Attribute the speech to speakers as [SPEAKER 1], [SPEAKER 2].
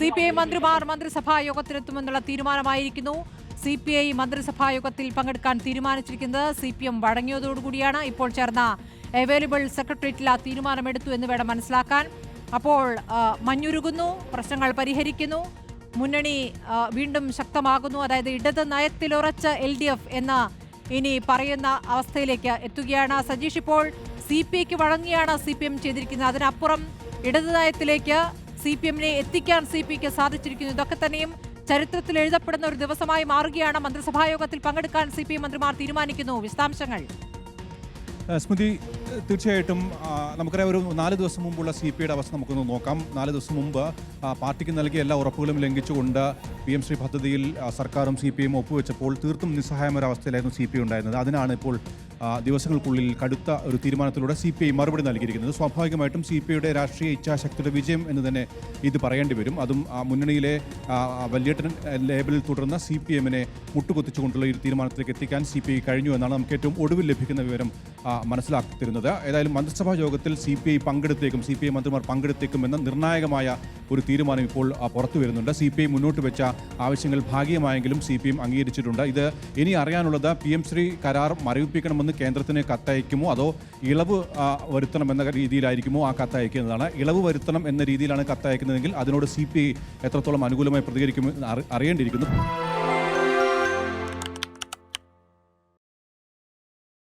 [SPEAKER 1] C P I മന്ത്രിമാർ മന്ത്രിസഭാ യോഗത്തിലെത്തുമെന്നുള്ള തീരുമാനമായിരിക്കുന്നു. സി പി ഐ മന്ത്രിസഭാ യോഗത്തിൽ പങ്കെടുക്കാൻ തീരുമാനിച്ചിരിക്കുന്നത് സി പി എം വഴങ്ങിയതോടുകൂടിയാണ്. ഇപ്പോൾ ചേർന്ന അവൈലബിൾ സെക്രട്ടേറിയറ്റിൽ ആ തീരുമാനമെടുത്തു എന്ന് വേണം മനസ്സിലാക്കാൻ. അപ്പോൾ മഞ്ഞുരുകുന്നു പ്രശ്നങ്ങൾ പരിഹരിക്കുന്നു. മുന്നണി വീണ്ടും ശക്തമാകുന്നു. അതായത് ഇടത് നയത്തിലുറച്ച എൽ ഡി എഫ് എന്ന ഇനി പറയുന്ന അവസ്ഥയിലേക്ക് എത്തുകയാണ്. സജീഷ് ഇപ്പോൾ സി പി ഐക്ക് വഴങ്ങിയാണ് സി പി എം ചെയ്തിരിക്കുന്നത്. അതിനപ്പുറം ഇടത് നയത്തിലേക്ക് സി പി എമ്മിനെ എത്തിക്കാൻ സി പി ഐക്ക് സാധിച്ചിരിക്കുന്നു. ഇതൊക്കെ തന്നെയും ചരിത്രത്തിൽ എഴുതപ്പെടുന്ന ഒരു ദിവസമായി മാറുകയാണ്. മന്ത്രിസഭാ യോഗത്തിൽ പങ്കെടുക്കാൻ സി പി എം മന്ത്രിമാർ തീരുമാനിക്കുന്നു. വിശദാംശങ്ങൾ.
[SPEAKER 2] സ്മൃതി തീർച്ചയായിട്ടും നമുക്കറിയാം ഒരു നാല് ദിവസം മുമ്പുള്ള സി പി ഐയുടെ അവസ്ഥ നമുക്കൊന്ന് നോക്കാം. നാല് ദിവസം മുമ്പ് പാർട്ടിക്ക് നൽകിയ എല്ലാ ഉറപ്പുകളും ലംഘിച്ചുകൊണ്ട് പി എം ശ്രീ പദ്ധതിയിൽ സർക്കാരും സി പി ഐയും ഒപ്പുവെച്ചപ്പോൾ തീർത്തും നിസ്സഹായമൊരവസ്ഥയിലായിരുന്നു സി പി ഉണ്ടായിരുന്നത്. അതിനാണ് ഇപ്പോൾ ദിവസങ്ങൾക്കുള്ളിൽ കടുത്ത ഒരു തീരുമാനത്തിലൂടെ സി പി ഐ മറുപടി നൽകിയിരിക്കുന്നത്. സ്വാഭാവികമായിട്ടും സി പി ഐയുടെ രാഷ്ട്രീയ ഇച്ഛാശക്തിയുടെ വിജയം എന്ന് തന്നെ ഇത് പറയേണ്ടി വരും. അതും മുന്നണിയിലെ വല്യേട്ടൻ ലേബലിൽ തുടർന്ന സി പി എമ്മിനെ മുട്ടുകുത്തിച്ചുകൊണ്ടുള്ള ഒരു തീരുമാനത്തിലേക്ക് എത്തിക്കാൻ സി പി ഐ കഴിഞ്ഞു എന്നാണ് നമുക്ക് ഏറ്റവും ഒടുവിൽ ലഭിക്കുന്ന വിവരം മനസ്സിലാക്കി തരുന്നത് ഏതായാലും മന്ത്രിസഭാ യോഗത്തിൽ സി പി ഐ പങ്കെടുത്തേക്കും സി പി ഐ മന്ത്രിമാർ പങ്കെടുത്തേക്കും എന്ന നിർണായകമായ ഒരു തീരുമാനം ഇപ്പോൾ പുറത്തു വരുന്നുണ്ട്. സി പി ഐ മുന്നോട്ട് വെച്ച ആവശ്യങ്ങൾ ഭാഗികമായെങ്കിലും സി പി എം അംഗീകരിച്ചിട്ടുണ്ട്. ഇത് ഇനി അറിയാനുള്ളത് പി എം ശ്രീ കരാർ മരവിപ്പിക്കണമെന്ന് കേന്ദ്രത്തിന് കത്തയക്കുമോ? അതോ ഇളവ് വരുത്തണമെന്ന രീതിയിലായിരിക്കുമോ ആ കത്തയക്കുന്നതാണ് ഇളവ് വരുത്തണം എന്ന രീതിയിലാണ് കത്തയക്കുന്നതെങ്കിൽ അതിനോട് സി പി ഐ എത്രത്തോളം അനുകൂലമായി പ്രതികരിക്കുമെന്ന് അറിയേണ്ടിയിരിക്കുന്നു.